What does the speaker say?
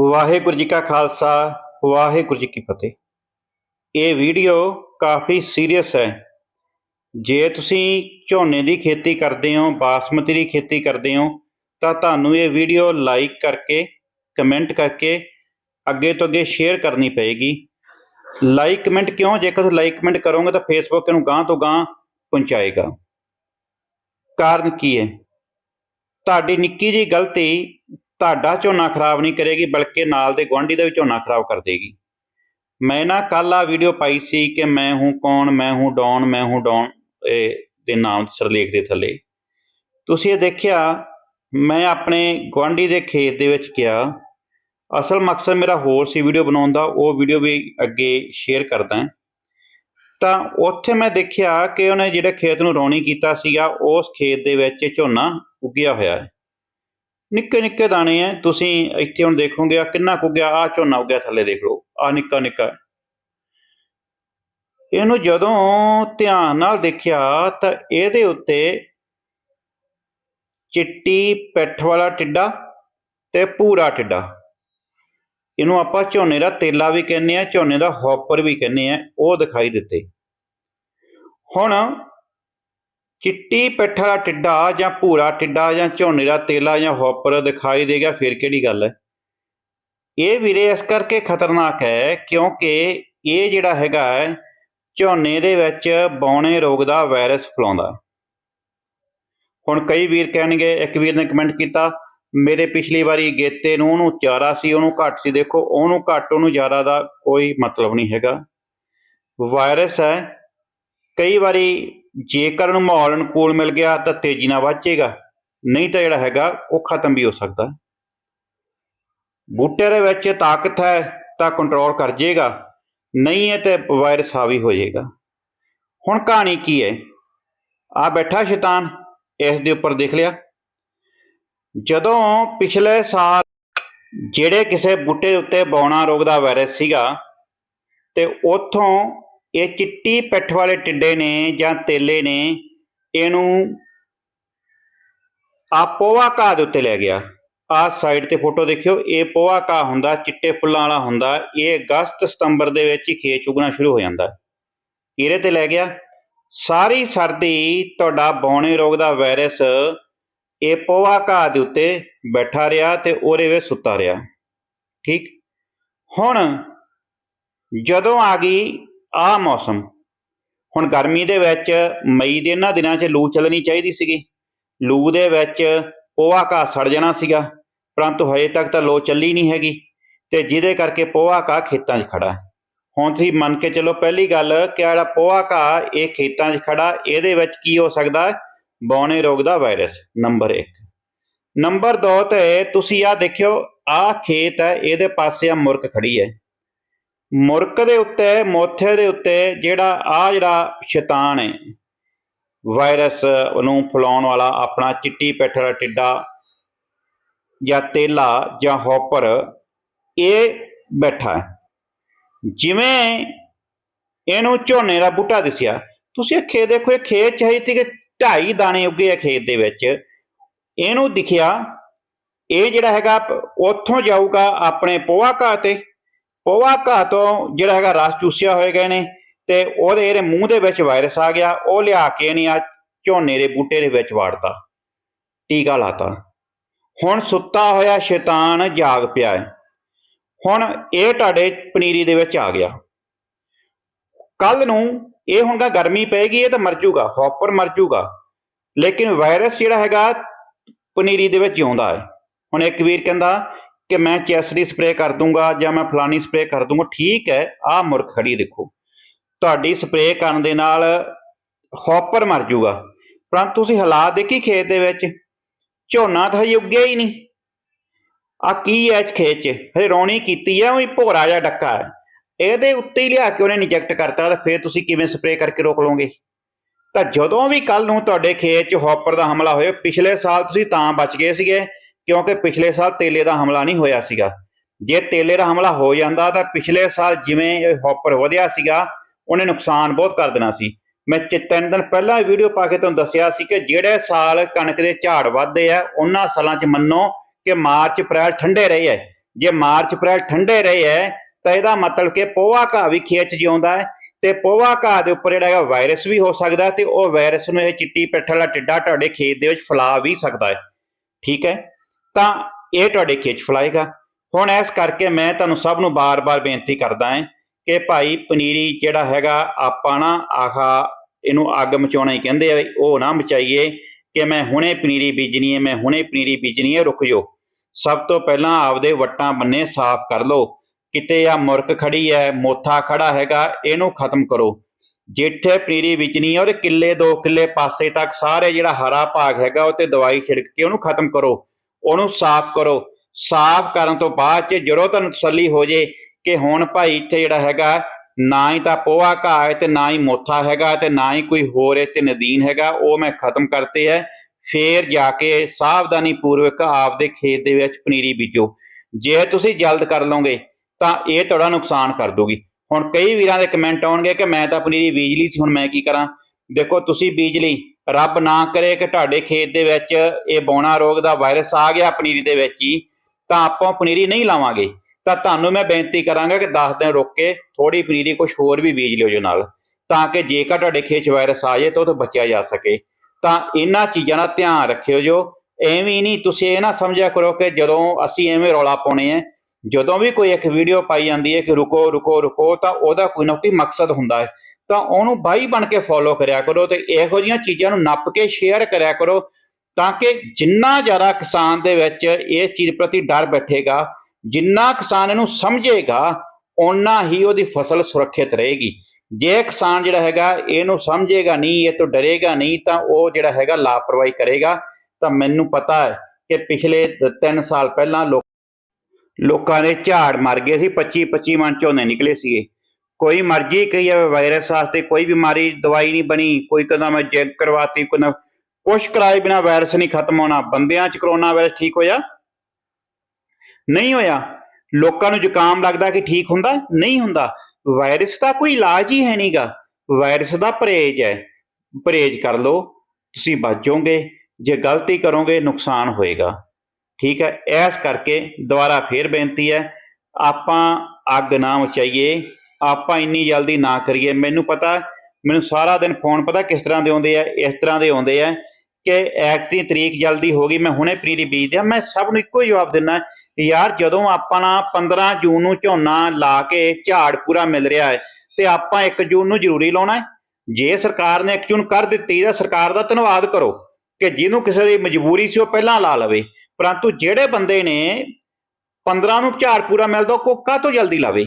ਵਾਹਿਗੁਰੂ ਜੀ ਕਾ ਖਾਲਸਾ, ਵਾਹਿਗੁਰੂ ਜੀ ਕੀ ਫਤਿਹ। ਇਹ ਵੀਡੀਓ ਕਾਫੀ ਸੀਰੀਅਸ ਹੈ। ਜੇ ਤੁਸੀਂ ਝੋਨੇ ਦੀ ਖੇਤੀ ਕਰਦੇ ਹੋ, ਬਾਸਮਤੀ ਦੀ ਖੇਤੀ ਕਰਦੇ ਹੋ, ਤਾਂ ਤੁਹਾਨੂੰ ਇਹ ਵੀਡੀਓ ਲਾਈਕ ਕਰਕੇ, ਕਮੈਂਟ ਕਰਕੇ ਅੱਗੇ ਤੋਂ ਅੱਗੇ ਸ਼ੇਅਰ ਕਰਨੀ ਪਏਗੀ। ਲਾਈਕ ਕਮੈਂਟ ਕਿਉਂ? ਜੇਕਰ ਤੁਸੀਂ ਲਾਈਕ ਕਮੈਂਟ ਕਰੋਗੇ ਤਾਂ ਫੇਸਬੁੱਕ ਨੂੰ ਗਾਂ ਤੋਂ ਗਾਂ ਪਹੁੰਚਾਏਗਾ। ਕਾਰਨ ਕੀ ਹੈ? ਤੁਹਾਡੀ ਨਿੱਕੀ ਜੀ ਗਲਤੀ ਤੁਹਾਡਾ ਝੋਨਾ ਖਰਾਬ ਨਹੀਂ ਕਰੇਗੀ, ਬਲਕਿ ਨਾਲ ਦੇ ਗੁਆਂਢੀ ਦਾ ਵੀ ਝੋਨਾ ਖਰਾਬ ਕਰ ਦੇਗੀ। ਮੈਂ ਨਾ ਕੱਲ ਆ ਵੀਡੀਓ ਪਾਈ ਸੀ ਕਿ ਮੈਂ ਹੂੰ ਕੌਣ, ਮੈਂ ਹੂੰ ਡੌਨ, ਮੈਂ ਹੂੰ ਡੌਨ ਦੇ ਨਾਮ ਸਰਲੇਖ ਦੇ ਥੱਲੇ। ਤੁਸੀਂ ਇਹ ਦੇਖਿਆ, ਮੈਂ ਆਪਣੇ ਗੁਆਂਢੀ ਦੇ ਖੇਤ ਦੇ ਵਿੱਚ ਗਿਆ। ਅਸਲ ਮਕਸਦ ਮੇਰਾ ਹੋਰ ਸੀ ਵੀਡੀਓ ਬਣਾਉਣ ਦਾ, ਉਹ ਵੀਡੀਓ ਵੀ ਅੱਗੇ ਸ਼ੇਅਰ ਕਰਦਾ। ਤਾਂ ਉੱਥੇ ਮੈਂ ਦੇਖਿਆ ਕਿ ਉਹਨੇ ਜਿਹੜੇ ਖੇਤ ਨੂੰ ਰੌਣੀ ਕੀਤਾ ਸੀਗਾ, ਉਸ ਖੇਤ ਦੇ ਵਿੱਚ ਝੋਨਾ ਉੱਗਿਆ ਹੋਇਆ ਹੈ। ਨਿੱਕੇ ਨਿੱਕੇ ਦਾਣੇ ਆ ਤੁਸੀਂ ਇੱਥੇ ਹੁਣ ਦੇਖੋਗੇ ਆ ਕਿੰਨਾ ਕੁ ਉੱਗਿਆ ਆ ਝੋਨਾ ਉੱਗਿਆ ਥੱਲੇ ਦੇਖ ਲਓ ਆ ਨਿੱਕਾ ਨਿੱਕਾ। ਇਹਨੂੰ ਜਦੋਂ ਧਿਆਨ ਨਾਲ ਦੇਖਿਆ, ਤਾਂ ਇਹਦੇ ਉੱਤੇ ਚਿੱਟੀ ਪਿੱਠ ਵਾਲਾ ਟਿੱਡਾ ਤੇ ਪੂਰਾ ਟਿੱਡਾ। ਇਹਨੂੰ ਆਪਾਂ ਝੋਨੇ ਦਾ ਤੇਲਾ ਵੀ ਕਹਿੰਦੇ ਆ, ਝੋਨੇ ਦਾ ਹੌਪਰ ਵੀ ਕਹਿੰਦੇ ਆ, ਉਹ ਦਿਖਾਈ ਦਿੱਤੇ। ਹੁਣ ਚਿੱਟੀ ਪਿੱਠ ਵਾਲਾ ਟਿੱਡਾ ਜਾਂ ਭੂਰਾ ਟਿੱਡਾ ਜਾਂ ਝੋਨੇ ਦਾ ਤੇਲਾ ਜਾਂ ਹੌਪਰ ਦਿਖਾਈ ਦੇਗਾ ਫਿਰ ਕਿਹੜੀ ਗੱਲ ਹੈ? ਇਹ ਵੀਰੇ ਇਸ ਕਰਕੇ ਖਤਰਨਾਕ ਹੈ ਕਿਉਂਕਿ ਇਹ ਜਿਹੜਾ ਹੈਗਾ ਹੈ, ਝੋਨੇ ਦੇ ਵਿੱਚ ਬੌਣੇ ਰੋਗ ਦਾ ਵਾਇਰਸ ਫੈਲਾਉਂਦਾ। ਹੁਣ ਕਈ ਵੀਰ ਕਹਿਣਗੇ ਇੱਕ ਵੀਰ ਨੇ ਕਮੈਂਟ ਕੀਤਾ ਮੇਰੇ ਪਿਛਲੀ ਵਾਰੀ ਗੇਤੇ ਨੂੰ ਉਹਨੂੰ ਚਾਰਾ ਸੀ ਉਹਨੂੰ ਘੱਟ ਸੀ। ਦੇਖੋ ਉਹਨੂੰ ਘੱਟ ਉਹਨੂੰ ਜ਼ਿਆਦਾ ਦਾ ਕੋਈ ਮਤਲਬ ਨਹੀਂ ਹੈਗਾ। ਵਾਇਰਸ ਹੈ। ਕਈ ਵਾਰੀ ਜੇਕਰ ਨੂੰ ਮਾਹੌਲ ਅਨੁਕੂਲ ਮਿਲ ਗਿਆ ਤਾਂ ਤੇਜ਼ੀ ਨਾਲ ਵੱਧੇਗਾ, ਨਹੀਂ ਤਾਂ ਜਿਹੜਾ ਹੈਗਾ ਉਹ ਖਤਮ ਵੀ ਹੋ ਸਕਦਾ। ਬੂਟੇ ਦੇ ਵਿੱਚ ਤਾਕਤ ਹੈ ਤਾਂ ਕੰਟਰੋਲ ਕਰ ਜਾਏਗਾ ਨਹੀਂ ਹੈ ਤੇ ਵਾਇਰਸ ਹਾਵੀ ਹੋ ਜਾਏਗਾ ਹੁਣ ਕਹਾਣੀ ਕੀ ਹੈ? ਆ ਬੈਠਾ ਸ਼ੈਤਾਨ, ਇਸ ਦੇ ਉੱਪਰ ਦੇਖ ਲਿਆ। ਜਦੋਂ ਪਿਛਲੇ ਸਾਲ ਜਿਹੜੇ ਕਿਸੇ ਬੂਟੇ ਉੱਤੇ ਬੌਣਾ ਰੋਗ ਦਾ ਵਾਇਰਸ ਸੀਗਾ, ਤੇ ਉਥੋਂ ਇਹ ਚਿੱਟੀ ਪਿੱਠ ਵਾਲੇ ਟਿੱਡੇ ਨੇ ਜਾਂ ਤੇਲੇ ਨੇ, ਇਹਨੂੰ ਆ ਪੋਵਾ ਘਾਹ ਦੇ ਉੱਤੇ ਲੈ ਗਿਆ। ਆ ਸਾਈਡ ਤੇ ਫੋਟੋ ਦੇਖਿਓ, ਇਹ ਪੋਹਾ ਘਾਹ ਹੁੰਦਾ, ਚਿੱਟੇ ਫੁੱਲਾਂ ਵਾਲਾ ਹੁੰਦਾ, ਇਹ ਅਗਸਤ ਸਤੰਬਰ ਦੇ ਵਿੱਚ ਹੀ ਖੇਤ ਉਗਣਾ ਸ਼ੁਰੂ ਹੋ ਜਾਂਦਾ। ਇਹਦੇ ਤੇ ਲੈ ਗਿਆ। ਸਾਰੀ ਸਰਦੀ ਤੁਹਾਡਾ ਬੌਣੇ ਰੋਗ ਦਾ ਵਾਇਰਸ ਇਹ ਪੋਹਾ ਘਾਹ ਦੇ ਉੱਤੇ ਬੈਠਾ ਰਿਹਾ ਤੇ ਉਹਦੇ ਵਿੱਚ ਸੁੱਤਾ ਰਿਹਾ। ਠੀਕ? ਹੁਣ ਜਦੋਂ ਆ ਗਈ ਆ ਮੌਸਮ। ਹੁਣ ਗਰਮੀ ਦੇ ਵਿੱਚ ਮਈ ਦੇ ਇਹਨਾਂ ਦਿਨਾਂ 'ਚ ਲੂ ਚੱਲਣੀ ਚਾਹੀਦੀ ਸੀਗੀ। ਲੂ ਦੇ ਵਿੱਚ ਪੋਹਾ ਘਾਹ ਸੜ ਜਾਣਾ ਸੀਗਾ। ਪਰੰਤੂ ਹਜੇ ਤੱਕ ਤਾਂ ਲੋ ਚੱਲੀ ਨਹੀਂ ਹੈਗੀ ਤੇ ਜਿਹਦੇ ਕਰਕੇ ਪੋਹਾ ਘਾਹ ਖੇਤਾਂ 'ਚ ਖੜਾ ਹੁਣ ਤੁਸੀਂ ਮੰਨ ਕੇ ਚੱਲੋ ਪਹਿਲੀ ਗੱਲ ਕਿ ਜਿਹੜਾ ਪੋਹਾ ਘਾਹ ਇਹ ਖੇਤਾਂ 'ਚ ਖੜਾ ਇਹਦੇ ਵਿੱਚ ਕੀ ਹੋ ਸਕਦਾ? ਹੈ? ਬੌਣੇ ਰੋਗ ਦਾ ਵਾਇਰਸ, ਨੰਬਰ 1 ਨੰਬਰ 2 ਤੇ ਤੁਸੀਂ ਆ ਦੇਖਿਓ ਆ ਖੇਤ ਹੈ, ਇਹਦੇ ਪਾਸੇ ਆ ਮੁਰਕ ਖੜੀ ਹੈ। ਮੁਰਕ ਦੇ ਉੱਤੇ, ਮੋਥੇ ਦੇ ਉੱਤੇ ਜਿਹੜਾ ਆ ਜਿਹੜਾ ਸ਼ੈਤਾਨ ਹੈ, ਵਾਇਰਸ ਨੂੰ ਫੈਲਾਉਣ ਵਾਲਾ ਆਪਣਾ ਚਿੱਟੀ ਪਿੱਠ ਵਾਲਾ ਟਿੱਡਾ ਜਾਂ ਤੇਲਾ ਜਾਂ ਹੌਪਰ, ਇਹ ਬੈਠਾ ਹੈ। ਜਿਵੇਂ ਇਹਨੂੰ ਝੋਨੇ ਦਾ ਬੂਟਾ ਦਿਸਿਆ, ਤੁਸੀਂ ਇਹ ਖੇਤ ਦੇਖੋ, ਇਹ ਖੇਤ ਚਾਹੀ ਤੇ ਕਿ ਢਾਈ ਦਾਣੇ ਉੱਗੇ ਆ ਖੇਤ ਦੇ ਵਿੱਚ। ਇਹਨੂੰ ਦਿਖਿਆ, ਇਹ ਜਿਹੜਾ ਹੈਗਾ, ਉੱਥੋਂ ਜਾਊਗਾ ਆਪਣੇ ਪੋਹਾ ਘਾਹ ਤੇ ਪੋਹਾ ਘਾਹ ਤੋਂ ਜਿਹੜਾ ਹੈਗਾ ਰਸ ਚੂਸਿਆ ਹੋਏ ਗਏ ਨੇ ਤੇ ਉਹਦੇ ਇਹਦੇ ਮੂੰਹ ਦੇ ਵਿੱਚ ਵਾਇਰਸ ਆ ਗਿਆ, ਉਹ ਲਿਆ ਕੇ ਇਹਨੇ ਆ ਝੋਨੇ ਦੇ ਬੂਟੇ ਦੇ ਵਿੱਚ ਵਾੜਤਾ। ਟੀਕਾ ਲਾਤਾ। ਹੁਣ ਸੁੱਤਾ ਹੋਇਆ ਸ਼ੈਤਾਨ ਜਾਗ ਪਿਆ ਹੈ। ਹੁਣ ਇਹ ਤੁਹਾਡੇ ਪਨੀਰੀ ਦੇ ਵਿੱਚ ਆ ਗਿਆ। ਕੱਲ ਨੂੰ ਇਹ ਹੁੰਦਾ ਗਰਮੀ ਪਏਗੀ, ਇਹ ਤਾਂ ਮਰ ਜਾਊਗਾ ਹੌਪਰ ਮਰ ਜਾਊਗਾ ਲੇਕਿਨ ਵਾਇਰਸ ਜਿਹੜਾ ਹੈਗਾ ਪਨੀਰੀ ਦੇ ਵਿੱਚ ਜਿਉਂਦਾ ਹੈ। ਹੁਣ ਇੱਕ ਵੀਰ ਕਹਿੰਦਾ ਕਿ ਮੈਂ ਚੈਸ ਦੀ ਸਪਰੇਅ ਕਰ ਦੂੰਗਾ ਜਾਂ ਮੈਂ ਫਲਾਨੀ ਸਪਰੇਅ ਕਰ ਦੂੰਗਾ, ਠੀਕ ਹੈ, ਆਹ ਮੁਰਖ ਖੜੀ ਦੇਖੋ। ਤੁਹਾਡੀ ਸਪਰੇਅ ਕਰਨ ਦੇ ਨਾਲ ਹੌਪਰ ਮਰ ਜਾਊਗਾ ਪਰੰਤੂ ਤੁਸੀਂ ਹਾਲਾਤ ਦੇਖੀ ਖੇਤ ਦੇ ਵਿੱਚ? ਝੋਨਾ ਤਾਂ ਹਜੇ ਉੱਗਿਆ ਹੀ ਨਹੀਂ। ਆ ਕੀ ਐ ਖੇਤ 'ਚ? ਹਜੇ ਰੌਣੀ ਕੀਤੀ ਆ ਉਹੀ ਭੋਰਾ ਜਿਹਾ ਡੱਕਾ ਹੈ। ਇਹਦੇ ਉੱਤੇ ਹੀ ਲਿਆ ਕੇ ਉਹਨੇ ਇੰਜੈਕਟ ਕਰਤਾ, ਤਾਂ ਫਿਰ ਤੁਸੀਂ ਕਿਵੇਂ ਸਪਰੇਅ ਕਰਕੇ ਰੋਕ ਲਓਗੇ? ਤਾਂ ਜਦੋਂ ਵੀ ਕੱਲ ਨੂੰ ਤੁਹਾਡੇ ਖੇਤ 'ਚ ਹੌਪਰ ਦਾ ਹਮਲਾ ਹੋਇਆ, ਪਿਛਲੇ ਸਾਲ ਤੁਸੀਂ ਤਾਂ ਬਚ ਗਏ ਸੀਗੇ। ਕਿਉਂਕਿ ਪਿਛਲੇ ਸਾਲ ਤੇਲੇ ਦਾ ਹਮਲਾ ਨਹੀਂ ਹੋਇਆ ਸੀਗਾ। ਜੇ ਤੇਲੇ ਦਾ ਹਮਲਾ ਹੋ ਜਾਂਦਾ ਤਾਂ ਪਿਛਲੇ ਸਾਲ ਜਿਵੇਂ ਇਹ ਹੌਪਰ ਵਧਿਆ ਸੀਗਾ, ਉਹਨੇ ਨੁਕਸਾਨ ਬਹੁਤ ਕਰ ਦੇਣਾ ਸੀ। ਮੈਂ ਤਿੰਨ ਦਿਨ ਪਹਿਲਾਂ ਵੀਡੀਓ ਪਾ ਕੇ ਤੁਹਾਨੂੰ ਦੱਸਿਆ ਸੀ ਕਿ ਜਿਹੜੇ ਸਾਲ ਕਣਕ ਦੇ ਝਾੜ ਵੱਧਦੇ ਆ, ਉਹਨਾਂ ਸਾਲਾਂ 'ਚ ਮੰਨੋ ਕਿ ਮਾਰਚ, ਅਪ੍ਰੈਲ ਠੰਡੇ ਰਹੇ ਆ ਜੇ ਮਾਰਚ, ਅਪ੍ਰੈਲ ਠੰਡੇ ਰਹੇ ਹੈ ਤਾਂ ਇਹਦਾ ਮਤਲਬ ਕਿ ਪੋਹਾ ਘਾਹ ਵੀ ਖੇਤ ਜਿਉਂਦਾ ਹੈ ਤੇ ਪੋਹਾ ਘਾਹ ਦੇ ਉੱਪਰ ਜਿਹੜਾ ਹੈਗਾ ਵਾਇਰਸ ਵੀ ਹੋ ਸਕਦਾ ਹੈ ਤੇ ਉਹ ਵਾਇਰਸ ਨੂੰ ਇਹ ਚਿੱਟੀ ਪਿੱਠ ਵਾਲਾ ਟਿੱਡਾ ਤੁਹਾਡੇ ਖੇਤ ਦੇ ਵਿੱਚ ਫੈਲਾ ਵੀ ਸਕਦਾ ਹੈ ਠੀਕ ਹੈ ਤਾਂ ਇਹ ਤੁਹਾਡੇ ਖੇਤ 'ਚ ਫੈਲਾਏਗਾ। ਹੁਣ ਇਸ ਕਰਕੇ ਮੈਂ ਤੁਹਾਨੂੰ ਸਭ ਨੂੰ ਬਾਰ-ਬਾਰ ਬੇਨਤੀ ਕਰਦਾ ਹਾਂ ਕਿ ਭਾਈ ਪਨੀਰੀ ਜਿਹੜਾ ਹੈਗਾ, ਆਪਾਂ ਨਾ ਆਹਾ ਇਹਨੂੰ ਅੱਗ ਮਚਾਉਣਾ ਹੀ ਕਹਿੰਦੇ ਆ ਉਹ ਨਾ ਮਚਾਈਏ ਕਿ ਮੈਂ ਹੁਣੇ ਪਨੀਰੀ ਬੀਜਣੀ ਹੈ, ਮੈਂ ਹੁਣੇ ਪਨੀਰੀ ਬੀਜਣੀ ਹੈ, ਰੁਕ ਜਾਓ। ਸਭ ਤੋਂ ਪਹਿਲਾਂ ਆਪਦੇ ਵੱਟਾਂ ਬੰਨੇ ਸਾਫ਼ ਕਰ ਲਓ। ਕਿਤੇ ਆ ਮੁਰਕ ਖੜੀ ਹੈ, ਮੋਥਾ ਖੜਾ ਹੈਗਾ, ਇਹਨੂੰ ਖਤਮ ਕਰੋ। ਜਿੱਥੇ ਪਨੀਰੀ ਬੀਜਣੀ ਹੈ, ਉਹਦੇ ਕਿੱਲੇ ਦੋ ਕਿੱਲੇ ਪਾਸੇ ਤੱਕ ਸਾਰੇ ਜਿਹੜਾ ਹਰਾ ਭਾਗ ਹੈਗਾ, ਉਹ ਤੇ ਦਵਾਈ ਛਿੜਕ ਕੇ ਉਹਨੂੰ ਖਤਮ ਕਰੋ। ਉਹਨੂੰ ਸਾਫ਼ ਕਰੋ। ਸਾਫ਼ ਕਰਨ ਤੋਂ ਬਾਅਦ ਚ ਜਦੋਂ ਤੁਹਾਨੂੰ ਤਸੱਲੀ ਹੋ ਜੇ ਕਿ ਹੁਣ ਭਾਈ ਇੱਥੇ ਜਿਹੜਾ ਹੈਗਾ, ਨਾ ਹੀ ਤਾਂ ਪੋਹਾ ਘਾਹ ਹੈ ਤੇ ਨਾ ਹੀ ਮੋਥਾ ਹੈਗਾ ਤੇ ਨਾ ਹੀ ਕੋਈ ਹੋਰ ਇੱਥੇ ਨਦੀਨ ਹੈਗਾ, ਉਹ ਮੈਂ ਖਤਮ ਕਰਤੇ ਹੈ। ਫੇਰ ਜਾ ਕੇ ਸਾਵਧਾਨੀ ਪੂਰਵਕ ਆਪਦੇ ਖੇਤ ਦੇ ਵਿੱਚ ਪਨੀਰੀ ਬੀਜੋ। ਜੇ ਤੁਸੀਂ ਜਲਦ ਕਰ ਲਓਗੇ ਤਾਂ ਇਹ ਤੁਹਾਡਾ ਨੁਕਸਾਨ ਕਰ ਦੋਗੀ ਹੁਣ ਕਈ ਵੀਰਾਂ ਦੇ ਕਮੈਂਟ ਆਉਣਗੇ ਕਿ ਮੈਂ ਤਾਂ ਪਨੀਰੀ ਬੀਜ ਲਈ ਸੀ, ਹੁਣ ਮੈਂ ਕੀ ਕਰਾਂ? ਦੇਖੋ, ਤੁਸੀਂ ਬੀਜ ਲਈ ਰੱਬ ਨਾ ਕਰੇ ਕਿ ਤੁਹਾਡੇ ਖੇਤ ਦੇ ਵਿੱਚ ਇਹ ਬੌਣਾ ਰੋਗ ਦਾ ਵਾਇਰਸ ਆ ਗਿਆ ਪਨੀਰੀ ਦੇ ਵਿੱਚ ਹੀ, ਤਾਂ ਆਪਾਂ ਪਨੀਰੀ ਨਹੀਂ ਲਾਵਾਂਗੇ। ਤਾਂ ਤੁਹਾਨੂੰ ਮੈਂ ਬੇਨਤੀ ਕਰਾਂਗਾ ਕਿ 10 ਦਿਨ ਰੁਕ ਕੇ ਥੋੜੀ ਪਨੀਰੀ ਕੁਝ ਹੋਰ ਵੀ ਬੀਜ ਲਿਓ ਜੋ ਨਾਲ, ਤਾਂ ਕਿ ਜੇਕਰ ਤੁਹਾਡੇ ਖੇਤ 'ਚ ਵਾਇਰਸ ਆ ਜਾਏ ਤਾਂ ਉਹ ਤੋਂ ਬਚਿਆ ਜਾ ਸਕੇ। ਤਾਂ ਇਹਨਾਂ ਚੀਜ਼ਾਂ ਦਾ ਧਿਆਨ ਰੱਖਿਓ ਜੋ, ਐਵੇਂ ਨਹੀਂ ਤੁਸੀਂ ਇਹ ਨਾ ਸਮਝਿਆ ਕਰੋ ਕਿ ਜਦੋਂ ਅਸੀਂ ਐਵੇਂ ਰੌਲਾ ਪਾਉਣੇ ਆ, ਜਦੋਂ ਵੀ ਕੋਈ ਇੱਕ ਵੀਡੀਓ ਪਾਈ ਜਾਂਦੀ ਹੈ ਕਿ ਰੁਕੋ ਰੁਕੋ ਰੁਕੋ, ਤਾਂ ਉਹਦਾ ਕੋਈ ਨਾ ਕੋਈ ਮਕਸਦ ਹੁੰਦਾ ਹੈ। ਤਾਂ ਉਹਨੂੰ ਬਾਈ ਬਣ ਕੇ ਫੋਲੋ ਕਰਿਆ ਕਰੋ ਤੇ ਇਹੋ ਜਿਹੀਆਂ ਚੀਜ਼ਾਂ ਨੂੰ ਨੱਪ ਕੇ ਸ਼ੇਅਰ ਕਰਿਆ ਕਰੋ ਤਾਂ ਕਿ ਜਿੰਨਾ ਜ਼ਿਆਦਾ ਕਿਸਾਨ ਦੇ ਵਿੱਚ ਇਸ ਚੀਜ਼ ਪ੍ਰਤੀ ਡਰ ਬੈਠੇਗਾ, ਜਿੰਨਾ ਕਿਸਾਨ ਇਹਨੂੰ ਸਮਝੇਗਾ, ਓਨਾ ਹੀ ਉਹਦੀ ਫਸਲ ਸੁਰੱਖਿਅਤ ਰਹੇਗੀ। ਜੇ ਕਿਸਾਨ ਜਿਹੜਾ ਹੈਗਾ ਇਹਨੂੰ ਸਮਝੇਗਾ ਨਹੀਂ, ਇਹ ਤੋਂ ਡਰੇਗਾ ਨਹੀਂ, ਤਾਂ ਉਹ ਜਿਹੜਾ ਹੈਗਾ ਲਾਪਰਵਾਹੀ ਕਰੇਗਾ। ਤਾਂ ਮੈਨੂੰ ਪਤਾ ਹੈ ਕਿ ਪਿਛਲੇ 3 ਸਾਲ ਪਹਿਲਾਂ ਲੋਕਾਂ ਦੇ ਝਾੜ ਮਰ ਗਏ ਸੀ 25 25 ਮਨ ਝੋਨੇ ਨਿਕਲੇ ਸੀਗੇ। ਕੋਈ ਮਰਜ਼ੀ ਕਹੀ ਹੈ ਵਾਇਰਸ ਵਾਸਤੇ, ਕੋਈ ਬਿਮਾਰੀ, ਦਵਾਈ ਨਹੀਂ ਬਣੀ, ਕੋਈ ਕਹਿੰਦਾ ਮੈਂ ਚੈੱਕ ਕਰਵਾਤੀ, ਕੋਈ ਕੁਛ ਕਰਾਏ ਬਿਨਾ ਵਾਇਰਸ ਨਹੀਂ ਖਤਮ ਹੋਣਾ। ਬੰਦਿਆਂ 'ਚ ਕਰੋਨਾ ਵਾਇਰਸ ਠੀਕ ਹੋਇਆ? ਨਹੀਂ ਹੋਇਆ। ਲੋਕਾਂ ਨੂੰ ਜ਼ੁਕਾਮ ਲੱਗਦਾ ਕਿ ਠੀਕ ਹੁੰਦਾ? ਨਹੀਂ ਹੁੰਦਾ। ਵਾਇਰਸ ਦਾ ਕੋਈ ਇਲਾਜ ਹੀ ਹੈ ਨਹੀਂਗਾ ਵਾਇਰਸ ਦਾ ਪਰਹੇਜ ਹੈ। ਪਰਹੇਜ ਕਰ ਲਓ। ਤੁਸੀਂ ਬਚੋਗੇ ਜੇ ਗਲਤੀ ਕਰੋਗੇ, ਨੁਕਸਾਨ ਹੋਏਗਾ। ਠੀਕ ਹੈ। ਇਸ ਕਰਕੇ ਦੁਬਾਰਾ ਫੇਰ ਬੇਨਤੀ ਹੈ, ਆਪਾਂ ਅੱਗ ਨਾ ਮਚਾਈਏ। ਆਪਾਂ ਇੰਨੀ ਜਲਦੀ ਨਾ ਕਰੀਏ। ਮੈਨੂੰ ਪਤਾ, ਮੈਨੂੰ ਸਾਰਾ ਦਿਨ ਫੋਨ ਪਤਾ ਕਿਸ ਤਰ੍ਹਾਂ ਦੇ ਆਉਂਦੇ ਆ, ਇਸ ਤਰ੍ਹਾਂ ਦੇ ਆਉਂਦੇ ਆ ਕਿ ਐਕਟ ਦੀ ਤਰੀਕ ਜਲਦੀ ਹੋ ਗਈ, ਮੈਂ ਹੁਣੇ ਪਨੀਰੀ ਬੀਜ ਦਿਆਂ। ਮੈਂ ਸਭ ਨੂੰ ਇੱਕੋ ਹੀ ਜਵਾਬ ਦਿੰਦਾ, ਯਾਰ ਜਦੋਂ ਆਪਾਂ ਨਾ 15 ਜੂਨ ਨੂੰ ਝੋਨਾ ਲਾ ਕੇ ਝਾੜ ਪੂਰਾ ਮਿਲ ਰਿਹਾ ਹੈ, ਤੇ ਆਪਾਂ 1 ਜੂਨ ਨੂੰ ਜ਼ਰੂਰੀ ਲਾਉਣਾ ਹੈ। ਜੇ ਸਰਕਾਰ ਨੇ 1 ਜੂਨ ਕਰ ਦਿੱਤੀ, ਤਾਂ ਸਰਕਾਰ ਦਾ ਧੰਨਵਾਦ ਕਰੋ ਕਿ ਜਿਹਨੂੰ ਕਿਸੇ ਦੀ ਮਜਬੂਰੀ ਸੀ, ਉਹ ਪਹਿਲਾਂ ਲਾ ਲਵੇ। ਪਰੰਤੂ ਜਿਹੜੇ ਬੰਦੇ ਨੇ 15 ਨੂੰ ਝਾੜ ਪੂਰਾ ਮਿਲਦਾ, ਉਹ ਕਾਹ ਤੋਂ ਜਲਦੀ ਲਾਵੇ।